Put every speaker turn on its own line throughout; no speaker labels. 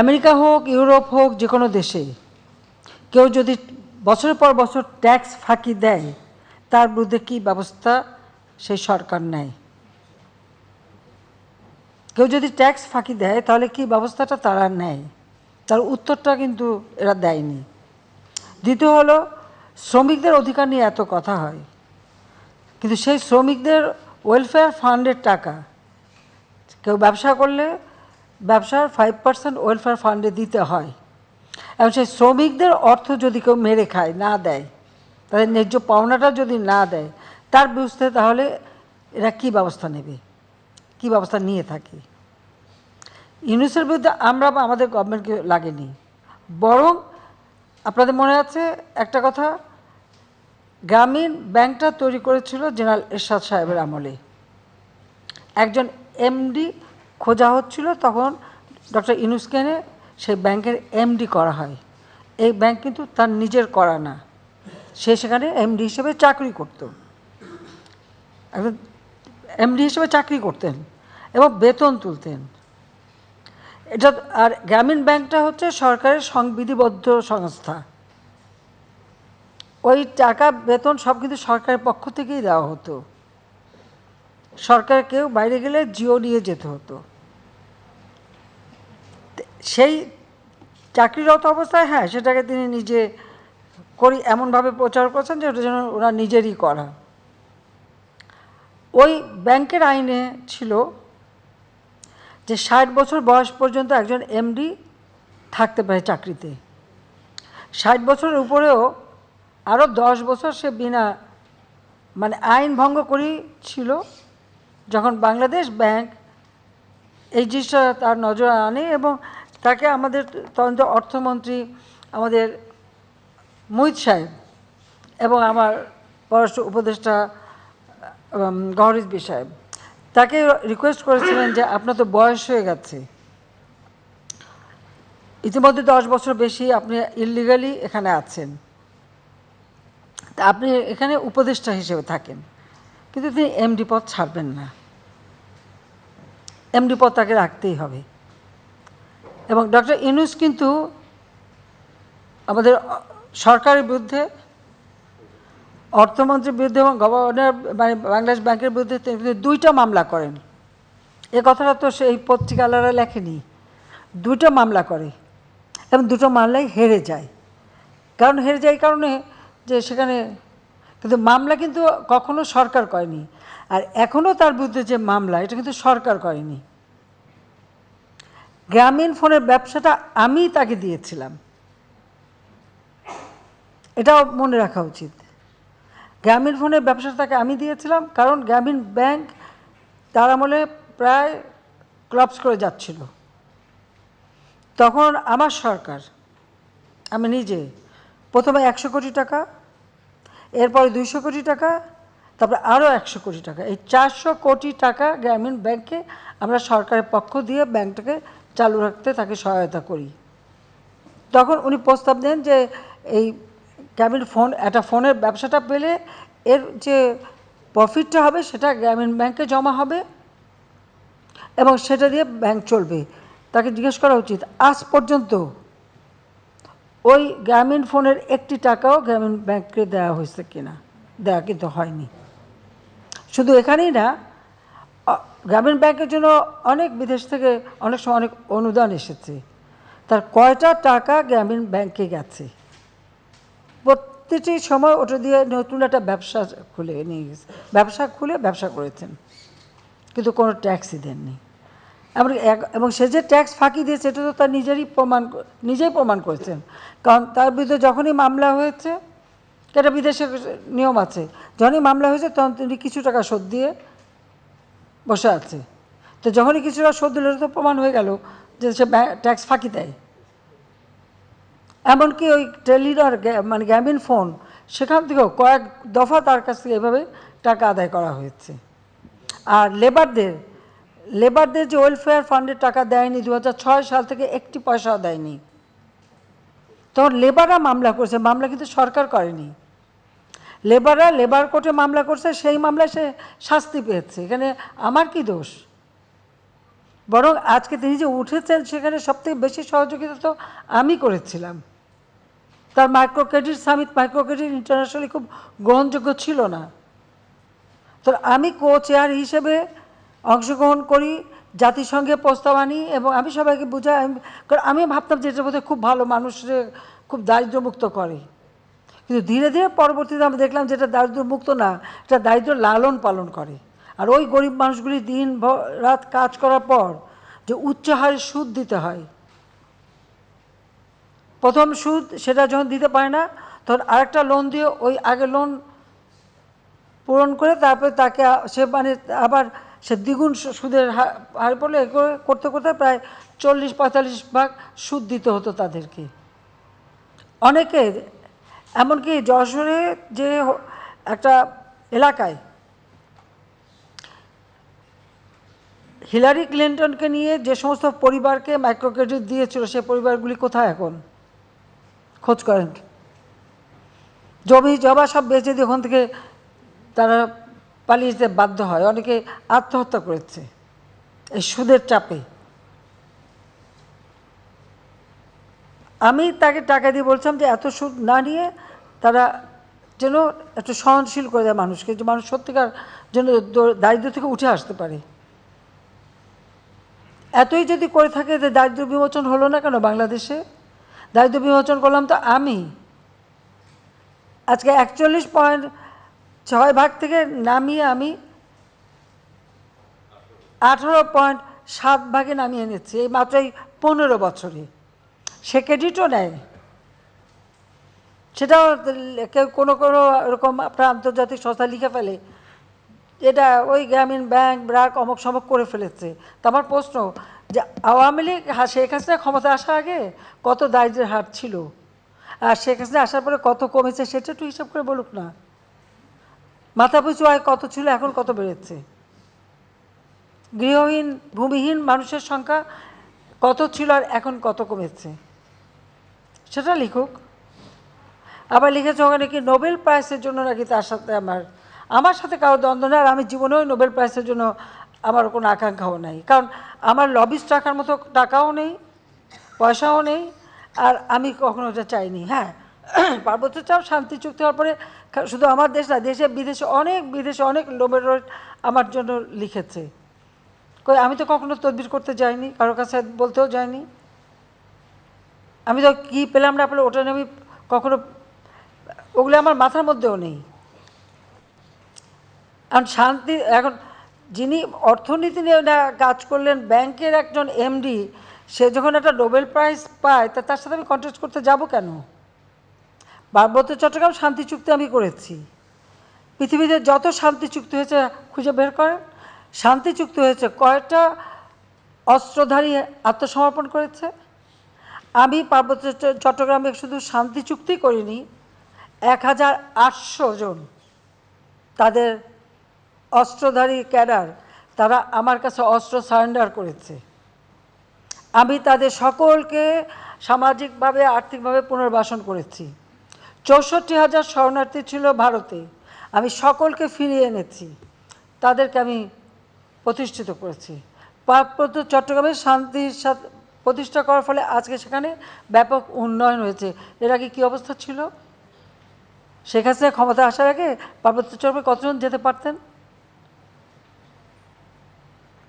America হোক, Europe হোক যে কোনো দেশে, কেউ যদি বছরের পর বছর ট্যাক্স ফাঁকি দেয়, তার বিরুদ্ধে কী ব্যবস্থা সেই সরকার নেয়? কেউ যদি ট্যাক্স ফাঁকি দেয়, তাহলে কি ব্যবস্থাটা তারা নেয়? তার উত্তরটা কিন্তু এরা দেয়নি। দ্বিতীয় হলো, শ্রমিকদের অধিকার নিয়ে এত কথা হয়, কিন্তু সেই শ্রমিকদের ওয়েলফেয়ার ফান্ডের টাকা, কেউ ব্যবসা করলে ব্যবসার ফাইভ পার্সেন্ট ওয়েলফেয়ার ফান্ডে দিতে হয়। এবং সেই শ্রমিকদের অর্থ যদি কেউ মেরে খায়, না দেয়, তাদের ন্যায্য পাওনাটা যদি না দেয়, তার বিরুদ্ধে তাহলে এরা কি ব্যবস্থা নেবে? কি ব্যবস্থা নিয়ে থাকে? ইউনিসের বিরুদ্ধে আমরা বা আমাদের গভর্নমেন্টকে লাগেনি। বরং আপনাদের মনে আছে একটা কথা? গ্রামীণ ব্যাংকটা তৈরি করেছিল জেনারেল এরশাদ সাহেবের আমলে। একজন এমডি খোঁজা হচ্ছিল তখন ডক্টর ইনুসকেনে সেই ব্যাংকের এমডি করা হয়। এই ব্যাংক কিন্তু তার নিজের করা না। সে সেখানে এমডি হিসেবে চাকরি করত। এমডি হিসেবে চাকরি করতেন এবং বেতন তুলতেন। এটা আর গ্রামীণ ব্যাংকটা হচ্ছে সরকারের সংবিধিবদ্ধ সংস্থা। ওই টাকা, বেতন সব কিন্তু সরকারের পক্ষ থেকেই দেওয়া হতো। সরকার কেউ বাইরে গেলে জিও নিয়ে যেতে হতো। সেই চাকরিরত অবস্থায় হ্যাঁ সেটাকে তিনি নিজে করি, এমনভাবে প্রচার করছেন যে ওটা যেন ওরা নিজেরই করা। ওই ব্যাংকের আইনে ছিল যে ষাট বছর বয়স পর্যন্ত একজন এমডি থাকতে পারে চাকরিতে। ষাট বছরের উপরেও আরও দশ বছর সে বিনা মানে আইন ভঙ্গ করেই ছিল যখন বাংলাদেশ ব্যাংক এই জিনিসটা তার নজরে আনে এবং তাকে আমাদের তদন্ত অর্থমন্ত্রী আমাদের মোহিত সাহেব এবং আমার পররাষ্ট্র উপদেষ্টা গহরিজবি সাহেব, তাকে রিকোয়েস্ট করেছিলেন যে আপনার তো বয়স হয়ে গেছে। ইতিমধ্যে দশ বছর বেশি আপনি ইলিগালি এখানে আছেন। আপনি এখানে উপদেষ্টা হিসেবে থাকেন। কিন্তু তিনি এমডি পদ ছাড়বেন না। এমডি পদ তাকে রাখতেই হবে। এবং ডক্টর ইনুস কিন্তু আমাদের সরকারের বিরুদ্ধে, অর্থমন্ত্রীর বিরুদ্ধে এবং গভর্নর মানে বাংলাদেশ ব্যাংকের বিরুদ্ধে দুইটা মামলা করেন। এ কথাটা তো সেই পত্রিকালারা লেখেনি। দুটো মামলা করে এবং দুটো মামলায় হেরে যায়। কারণ হেরে যায় কারণে যে সেখানে কিন্তু মামলা কিন্তু কখনো সরকার করেনি। আর এখনও তার বিরুদ্ধে যে মামলা, এটা কিন্তু সরকার করেনি। গ্রামীণ ফোনের ব্যবসাটা আমি তাকে দিয়েছিলাম। এটাও মনে রাখা উচিত। গ্রামীণ ফোনের ব্যবসাটা তাকে আমি দিয়েছিলাম, কারণ গ্রামীণ ব্যাংক তার আমলে প্রায় ক্লাবস করে যাচ্ছিল। তখন আমার সরকার, আমি নিজে, প্রথমে একশো কোটি টাকা, এরপরে দুইশো কোটি টাকা তারপরে আরও একশো কোটি টাকা। এই চারশো কোটি টাকা গ্রামীণ ব্যাংকে আমরা সরকারের পক্ষ দিয়ে ব্যাংকটাকে চালু রাখতে তাকে সহায়তা করি। তখন উনি প্রস্তাব দেন যে এই গ্রামীণ ফোন, একটা ফোনের ব্যবসাটা পেলে এর যে প্রফিটটা হবে সেটা গ্রামীণ ব্যাংকে জমা হবে এবং সেটা দিয়ে ব্যাংক চলবে। তাকে জিজ্ঞেস করা উচিত, আজ পর্যন্ত ওই গ্রামীণ ফোনের একটি টাকাও গ্রামীণ ব্যাংকে দেওয়া হয়েছে কিনা? দেওয়া কিন্তু হয়নি। শুধু এখানেই না গ্রামীণ ব্যাংকের জন্য অনেক বিদেশ থেকে অনেক সময় অনেক অনুদান এসেছে। তার কয়টা টাকা গ্রামীণ ব্যাংকে গেছে? প্রতিটি সময় ওটা দিয়ে নতুন একটা ব্যবসা খুলে নিয়ে গেছে। ব্যবসা খুলে ব্যবসা করেছেন। কিন্তু কোনো ট্যাক্সই দেননি। এমনকি এবং সে যে ট্যাক্স ফাঁকি দিয়েছে এটা তো তার নিজেরই প্রমাণ নিজেই প্রমাণ করেছেন। কারণ তার বিরুদ্ধে যখনই মামলা হয়েছে এটা বিদেশের নিয়ম আছে। যখনই মামলা হয়েছে, তখন তিনি কিছু টাকা শোধ দিয়ে বসে আছে। তো যখনই কিছু টাকা শোধ দিল, তো প্রমাণ হয়ে গেল যে সে ট্যাক্স ফাঁকি দেয়। এমনকি ওই টেলিডর মানে গ্যামিন ফোন, সেখান থেকেও কয়েক দফা তার কাছ থেকে এভাবে টাকা আদায় করা হয়েছে। আর লেবারদের লেবারদের যে ওয়েলফেয়ার ফান্ডের টাকা দেয়নি দু ছয় সাল থেকে একটি পয়সাও দেয়নি। তখন লেবাররা মামলা করছে, মামলা কিন্তু সরকার করেনি। লেবাররা লেবার কোর্টে মামলা করছে, সেই মামলায় সে শাস্তি পেয়েছে। এখানে আমার কি দোষ? বরং আজকে তিনি যে উঠেছেন, সেখানে সবথেকে বেশি সহযোগিতা তো আমি করেছিলাম। তার micro credit summit micro credit internationally খুব গ্রহণযোগ্য ছিল না। তো আমি কো চেয়ার হিসেবে অংশগ্রহণ করি, জাতিসংঘে প্রস্তাব আনি এবং আমি সবাইকে বুঝাই, আমি ভাবতাম যে এটার মধ্যে খুব ভালো মানুষের খুব দারিদ্র্যমুক্ত করে। কিন্তু ধীরে ধীরে পরবর্তীতে আমরা দেখলাম যে এটা দারিদ্র্যমুক্ত না, এটা দারিদ্র লালন পালন করে। আর ওই গরিব মানুষগুলি দিন রাত কাজ করার পর যে উচ্চ হারে সুদ দিতে হয়, প্রথম সুদ সেটা যখন দিতে পারে না, তখন আরেকটা লোন দিয়ে ওই আগে লোন পূরণ করে তারপরে তাকে সে মানে আবার সে দ্বিগুণ সুদের হার পড়লে করতে করতে প্রায় চল্লিশ পঁয়তাল্লিশ ভাগ সুদ দিতে হতো তাদেরকে। অনেকে এমনকি যশোরে যে একটা এলাকায় হিলারি ক্লিন্টনকে নিয়ে যে সমস্ত পরিবারকে মাইক্রো ক্রেডিট দিয়েছিল, সে পরিবারগুলি কোথায় এখন? খোঁজ করেন জমি জবা সব বেঁচে দিয়ে ওখান থেকে তারা পালিয়ে যেতে বাধ্য হয়। অনেকে আত্মহত্যা করেছে। এই সুদের চাপে। আমি তাকে টাকা দিয়ে বলছিলাম যে এত সুদ না নিয়ে তারা যেন একটু সহনশীল করে দেয় মানুষকে, যে মানুষ সত্যিকার যেন দারিদ্র থেকে উঠে আসতে পারে। এতই যদি করে থাকে যে দারিদ্র বিমোচন হলো না কেন বাংলাদেশে? দারিদ্র বিমোচন করলাম তো আমি। আজকে একচল্লিশ পয়েন্ট ছয় ভাগ থেকে নামিয়ে আমি আঠারো পয়েন্ট সাত ভাগে নামিয়ে এনেছি, এই মাত্র এই পনেরো বছরে। সে ক্রেডিটও নেয়। সেটাও কেউ কোনো কোনো এরকম আপনার আন্তর্জাতিক সংস্থা লিখে ফেলে। এটা ওই গ্রামীণ ব্যাংক, ব্রাক অমক সমক করে ফেলেছে। তো আমার প্রশ্ন, যে আওয়ামী লীগ শেখ হাসিনা ক্ষমতা আসার আগে কত দারিদ্রের হার ছিল? আর শেখ হাসিনা আসার পরে কত কমেছে সেটা একটু হিসাব করে বলুক না। মাথা পিছু আয় কত ছিল, এখন কত বেড়েছে? গৃহহীন, ভূমিহীন মানুষের সংখ্যা কত ছিল আর এখন কত কমেছে? সেটা লিখুক। আবার লিখেছে, ওখানে কি নোবেল প্রাইজের জন্য নাকি তার সাথে আমার আমার সাথে কারও দ্বন্দ্ব নেই, আর আমি জীবনেও নোবেল প্রাইজের জন্য আমার কোনো আকাঙ্ক্ষাও নাই। কারণ আমার লবিস্ট রাখার মতো টাকাও নেই, পয়সাও নেই, আর আমি কখনো ওটা চাইনি। হ্যাঁ পার্বত্য চাও, শান্তি চুক্তি হওয়ার পরে শুধু আমার দেশ না, দেশে বিদেশে অনেক বিদেশে অনেক নোবেল আমার জন্য লিখেছে। কই, আমি তো কখনো তদবির করতে যাইনি কারোর কাছে বলতেও যাইনি। আমি তো কী পেলাম না পেলে ওটা আমি কখনো, ওগুলো আমার মাথার মধ্যেও নেই। এখন শান্তি, এখন যিনি অর্থনীতি নিয়ে কাজ করলেন, ব্যাংকের একজন এমডি সে যখন একটা নোবেল প্রাইজ পায়, তা তার সাথে আমি কন্টেস্ট করতে যাব কেন? পার্বত্য চট্টগ্রাম শান্তি চুক্তি আমি করেছি। পৃথিবীতে যত শান্তি চুক্তি হয়েছে, খুঁজে বের করেন। শান্তি চুক্তি হয়েছে কয়েকটা অস্ত্রধারী আত্মসমর্পণ করেছে? আমি পার্বত্য চট্টগ্রামে শুধু শান্তি চুক্তি করিনি, এক হাজার আটশো জন তাদের অস্ত্রধারী ক্যাডার, তারা আমার কাছে অস্ত্র সারেন্ডার করেছে। আমি তাদের সকলকে সামাজিকভাবে, আর্থিকভাবে পুনর্বাসন করেছি। চৌষট্টি হাজার শরণার্থী ছিল ভারতে, আমি সকলকে ফিরিয়ে এনেছি। তাদেরকে আমি প্রতিষ্ঠিত করেছি। পার্বত্য চট্টগ্রামে শান্তির সাথে প্রতিষ্ঠা করার ফলে আজকে সেখানে ব্যাপক উন্নয়ন হয়েছে। এর আগে কী অবস্থা ছিল? শেখ হাসিনা ক্ষমতা আসার আগে পার্বত্য চট্টগ্রামে কতজন যেতে পারতেন?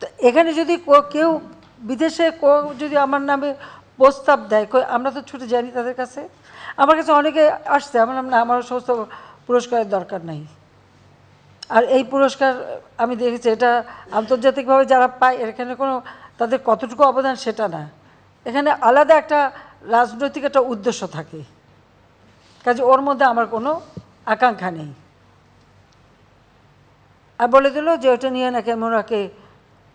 তো এখানে যদি কেউ বিদেশে যদি আমার নামে প্রস্তাব দেয় আমরা তো ছুটে যাইনি তাদের কাছে? আমার কাছে অনেকে আসছে, আমার নাম না আমার সমস্ত পুরস্কারের দরকার নাই। আর এই পুরস্কার আমি দেখেছি, এটা আন্তর্জাতিকভাবে যারা পায় এখানে কোনো তাদের কতটুকু অবদান সেটা না। এখানে আলাদা একটা রাজনৈতিক একটা উদ্দেশ্য থাকে। কাজে ওর মধ্যে আমার কোনো আকাঙ্ক্ষা নেই। আর বলে দিল যে ওটা নিয়ে নাকি আমি ওনাকে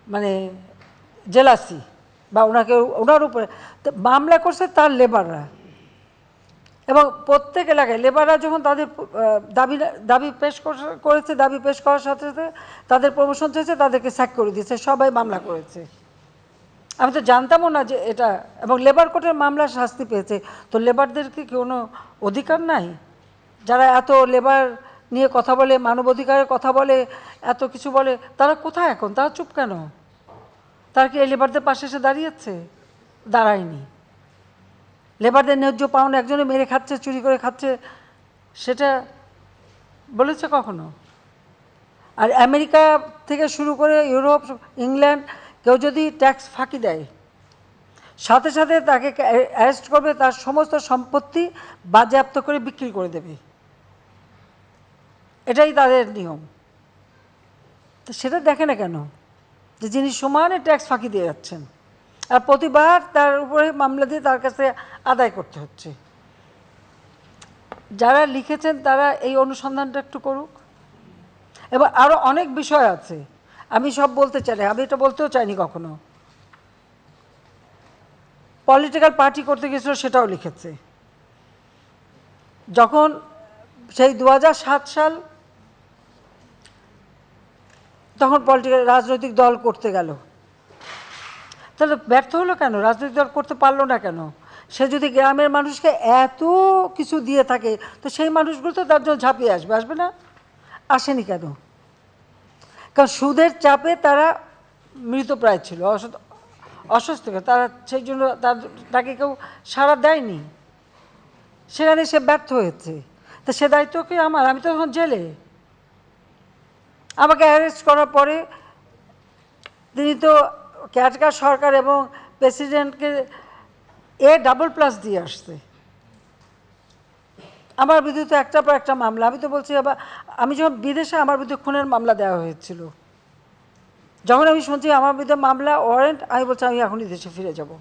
মানে জেলাসি বা ওনাকে ওনার উপরে মামলা করছে তার লেবাররা। এবং প্রত্যেক এলাকায় লেবাররা যখন তাদের দাবি দাবি পেশ করেছে, দাবি পেশ করার সাথে সাথে তাদের প্রমোশন চেয়েছে, তাদেরকে স্যাক করে দিয়েছে, সবাই মামলা করেছে। আমি তো জানতামও না যে এটা, এবং লেবার কোর্টের মামলা শাস্তি পেয়েছে। তো লেবারদের কি কোনো অধিকার নাই? যারা এত লেবার নিয়ে কথা বলে, মানবাধিকারের কথা বলে, এত কিছু বলে, তারা কোথায় এখন? তারা চুপ কেন? তারা কি এই লেবারদের পাশে এসে দাঁড়িয়েছে? দাঁড়ায়নি। লেবারদের ন্যায্য পাওনা একজনে মেরে খাচ্ছে, চুরি করে খাচ্ছে, সেটা বলেছে কখনো? আর আমেরিকা থেকে শুরু করে ইউরোপ, ইংল্যান্ড কেউ যদি ট্যাক্স ফাঁকি দেয়, সাথে সাথে তাকে অ্যারেস্ট করবে, তার সমস্ত সম্পত্তি বাজেয়াপ্ত করে বিক্রি করে দেবে। এটাই তাদের নিয়ম। তো সেটা দেখে না কেন? যে যিনি সমানে ট্যাক্স ফাঁকি দিয়ে যাচ্ছেন, আর প্রতিবার তার উপরে মামলা দিয়ে তার কাছে আদায় করতে হচ্ছে। যারা লিখেছেন তারা এই অনুসন্ধানটা একটু করুক। এবার আরও অনেক বিষয় আছে। আমি সব বলতে চাই আমি এটা বলতেও চাইনি কখনো। পলিটিক্যাল পার্টি করতে গেছিল সেটাও লিখেছে। যখন সেই দু হাজার সাত সাল তখন পলিটিক্যাল রাজনৈতিক দল করতে গেল। তাহলে ব্যর্থ হলো কেন? রাজনৈতিক দল করতে পারল না কেন? সে যদি গ্রামের মানুষকে এত কিছু দিয়ে থাকে, তো সেই মানুষগুলো তো তার জন্য ঝাঁপিয়ে আসবে আসবে না? আসেনি কেন? কারণ সুদের চাপে তারা মৃতপ্রায় ছিল অসুস্থ তারা সেই জন্য তার তাকে কেউ সাড়া দেয়নি। সেখানে সে ব্যর্থ হয়েছে। তা সে দায়িত্ব কি আমার? আমি তো তখন জেলে। আমাকে অ্যারেস্ট করার পরে তিনি তো ক্যাটকার সরকার এবং প্রেসিডেন্টকে এ ডাবল প্লাস দিয়ে আসছে। আমার বিরুদ্ধে তো একটার পর একটা মামলা। আমি তো বলছি আবার আমি যখন বিদেশে আমার বিরুদ্ধে খুনের মামলা দেওয়া হয়েছিল, যখন আমি শুনছি আমার বিরুদ্ধে মামলা ওয়ারেন্ট আমি বলছি, আমি এখনই দেশে ফিরে যাব।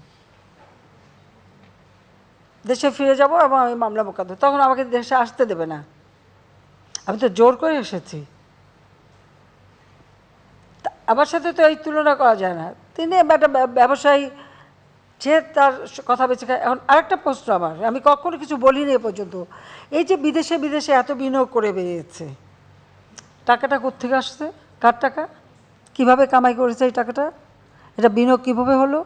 দেশে ফিরে যাব এবং আমি মামলা মোকাদ্দমা তখন আমাকে দেশে আসতে দেবে না। আমি তো জোর করে এসেছি। আমার সাথে তো এই তুলনা করা যায় না। তিনি একটা ব্যবসায়ী যে তার কথা বেঁচে খায়। এখন আরেকটা প্রশ্ন আমার, আমি কখনো কিছু বলিনি এ পর্যন্ত। এই যে বিদেশে বিদেশে এত বিনিয়োগ করে বেরিয়েছে, টাকাটা কোত্থেকে আসছে? কার টাকা? কীভাবে কামাই করেছে এই টাকাটা? এটা বিনিয়োগ কীভাবে হলো?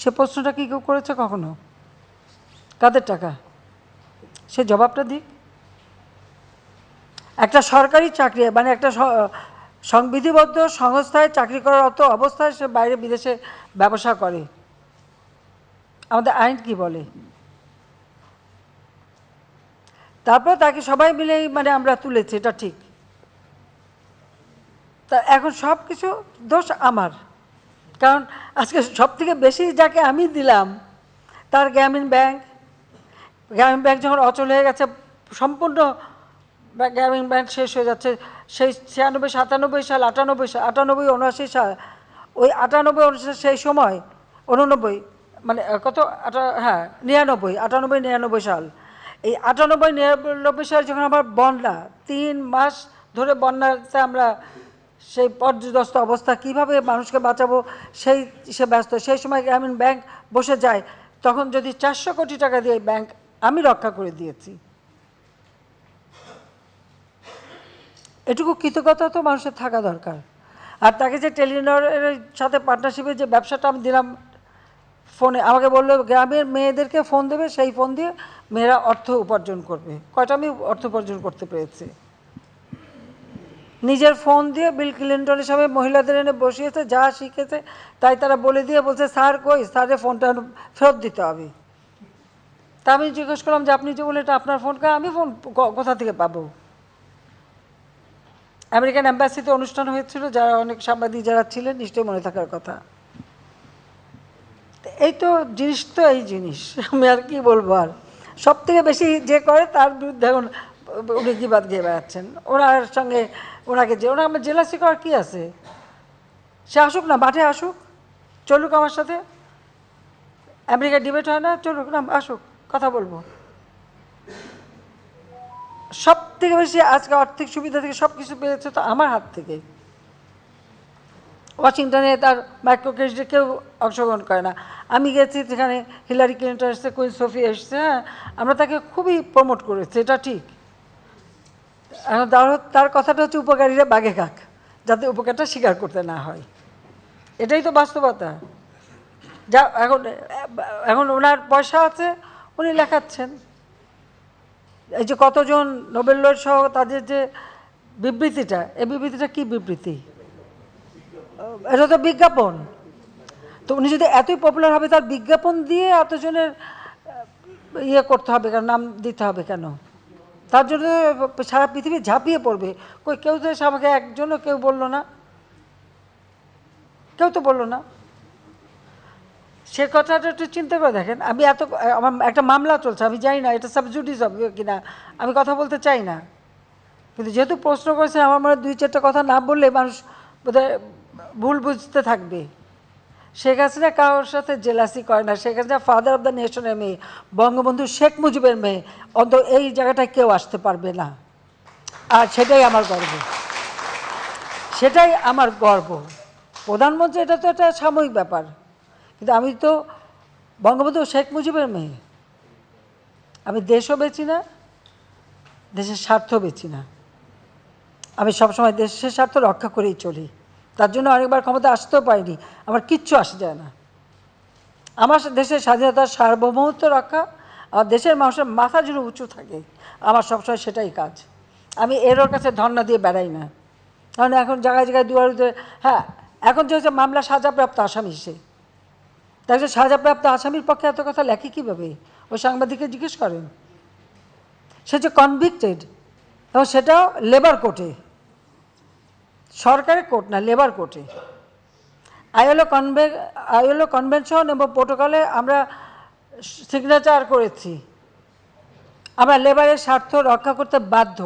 সে প্রশ্নটা কি কেউ করেছে কখনো? কাদের টাকা? সে জবাবটা দিক। একটা সরকারি চাকরি মানে একটা সংবিধিবদ্ধ সংস্থায় চাকরি করার অত অবস্থায় সে বাইরে বিদেশে ব্যবসা করে। আমাদের আইন কি বলে? তারপর তাকে সবাই মিলেই মানে আমরা তুলেছি, এটা ঠিক। তা এখন সব কিছু দোষ আমার। কারণ আজকে সব থেকে বেশি যাকে আমি দিলাম, তার গ্রামীণ ব্যাংক। গ্রামীণ ব্যাংক যখন অচল হয়ে গেছে, সম্পূর্ণ গ্রামীণ ব্যাংক শেষ হয়ে যাচ্ছে। সেই ছিয়ানব্বই, সাতানব্বই সাল, আটানব্বই সাল, আটানব্বই, উনআশি সাল, ওই আটানব্বই, উনআশি সেই সময়, উননব্বই মানে কত? হ্যাঁ নিরানব্বই, আটানব্বই, নিরানব্বই সাল। এই আটানব্বই, নিরানব্বই সাল যখন আমার বন্যা, তিন মাস ধরে বন্যাতে আমরা সেই পর্যদস্ত অবস্থা, কীভাবে মানুষকে বাঁচাবো? সেই, সে ব্যস্ত। সেই সময় গ্রামীণ ব্যাংক বসে যায়, তখন যদি চারশো কোটি টাকা দিয়ে ব্যাংক আমি রক্ষা করে দিয়েছি। এটুকু কৃতজ্ঞতা তো মানুষের থাকা দরকার। আর তাকে যে টেলিনরের সাথে পার্টনারশিপে যে ব্যবসাটা আমি দিলাম ফোনে, আমাকে বলল, গ্রামের মেয়েদেরকে ফোন দেবে, সেই ফোন দিয়ে মেয়েরা অর্থ উপার্জন করবে। কয়টা আমি অর্থ উপার্জন করতে পেরেছি। নিজের ফোন দিয়ে বিল ক্লিন্টনের সবাই মহিলাদের এনে বসিয়েছে, যা শিখেছে, তাই তারা বলে দিয়ে বলছে, স্যার কই? স্যারের ফোনটা ফেরত দিতে হবে। তা আমি জিজ্ঞেস করলাম, যে আপনি যে বলে এটা আপনার ফোন আমি ফোন কোথা থেকে পাবো? আমেরিকান অ্যাম্বাসিতে অনুষ্ঠান হয়েছিল, যারা অনেক সাংবাদিক যারা ছিলেন, নিশ্চয়ই মনে থাকার কথা। এই তো জিনিস তো এই জিনিস। আমি আর কি বলব আর? সব থেকে বেশি যে করে তার বিরুদ্ধে এখন উনি কি বাদ গিয়ে বেড়াচ্ছেন? ওনার সঙ্গে ওনাকে যে ওনার আমার জেলাসি করার কী আছে? সে আসুক না, মাঠে আসুক, চলুক আমার সাথে। আমেরিকা ডিবেট হয় না, চলুক না, আসুক, কথা বলব। সব থেকে বেশি আজকে আর্থিক সুবিধা থেকে সব কিছু পেয়েছে তো আমার হাত থেকে ওয়াশিংটনে তার মাইক্রো ক্রেডিটে কেউ অংশগ্রহণ করে না। আমি গেছি সেখানে হিলারি ক্লিন্টন এসছে, কুইন সোফি এসছে হ্যাঁ আমরা তাকে খুবই প্রমোট করেছি, এটা ঠিক। এখন তার কথাটা হচ্ছে উপকারীরা বাগে খাক, যাতে উপকারটা স্বীকার করতে না হয়। এটাই তো বাস্তবতা। যা, এখন এখন ওনার পয়সা আছে, উনি লেখাচ্ছেন। এই যে কতজন নোবেল সহ তাদের যে বিবৃতিটা, এই বিবৃতিটা কি বিবৃতি? এটা তো বিজ্ঞাপন। তো উনি যদি এতই পপুলার হবে, তার বিজ্ঞাপন দিয়ে এতজনের ইয়ে করতে হবে কেন, নাম দিতে হবে কেন? তার জন্য সারা পৃথিবী ঝাঁপিয়ে পড়বে। কই, কেউ তো আমাকে একজনও কেউ বলল না। কেউ তো বলল না। সে কথাটা একটু চিন্তা করে দেখেন, আমি এত, আমার একটা মামলা চলছে, আমি জানি না, এটা সাবজুডিস হবে কিনা, আমি কথা বলতে চাই না। কিন্তু যেহেতু প্রশ্ন করেছেন, আমার মনে দুই চারটা কথা না বললে মানুষ বোধহয় ভুল বুঝতে থাকবে। শেখ হাসিনা কারোর সাথে জেলাসি করে না। Sheikh Hasina father of the নেশনের মেয়ে, বঙ্গবন্ধু শেখ মুজিবের মেয়ে। অন্ত এই জায়গাটায় কেউ আসতে পারবে না। আর সেটাই আমার গর্ব। সেটাই আমার গর্ব। প্রধানমন্ত্রী, এটা তো একটা সাময়িক ব্যাপার। কিন্তু আমি তো বঙ্গবন্ধু শেখ মুজিবের মেয়ে। আমি দেশও বেচি না, দেশের স্বার্থ বেচি না। আমি সবসময় দেশের স্বার্থ রক্ষা করেই চলি। তার জন্য অনেকবার ক্ষমতা আসতেও পারিনি। আমার কিচ্ছু আসে যায় না। আমার দেশের স্বাধীনতার সার্বভৌমত্ব রক্ষা আর দেশের মানুষের মাথা যেন উঁচু থাকে, আমার সবসময় সেটাই কাজ। আমি এরোর কাছে ধর্ণা দিয়ে বেড়াই না। কারণ এখন জায়গায় জায়গায় দুয়ারে হ্যাঁ এখন যে হচ্ছে মামলা সাজাপ্রাপ্ত আসামি সে। তাই সাজাপ্রাপ্ত আসামির পক্ষে এত কথা লেখে কীভাবে? ওই সাংবাদিককে জিজ্ঞেস করেন। সে যে কনভিক্টেড এবং সেটাও লেবার কোর্টে সরকারের কোর্ট না লেবার কোর্টে আইএলও কনভে আইএলও কনভেনশন এবং প্রোটোকলে আমরা সিগনেচার করেছি। আমরা লেবারের স্বার্থ রক্ষা করতে বাধ্য।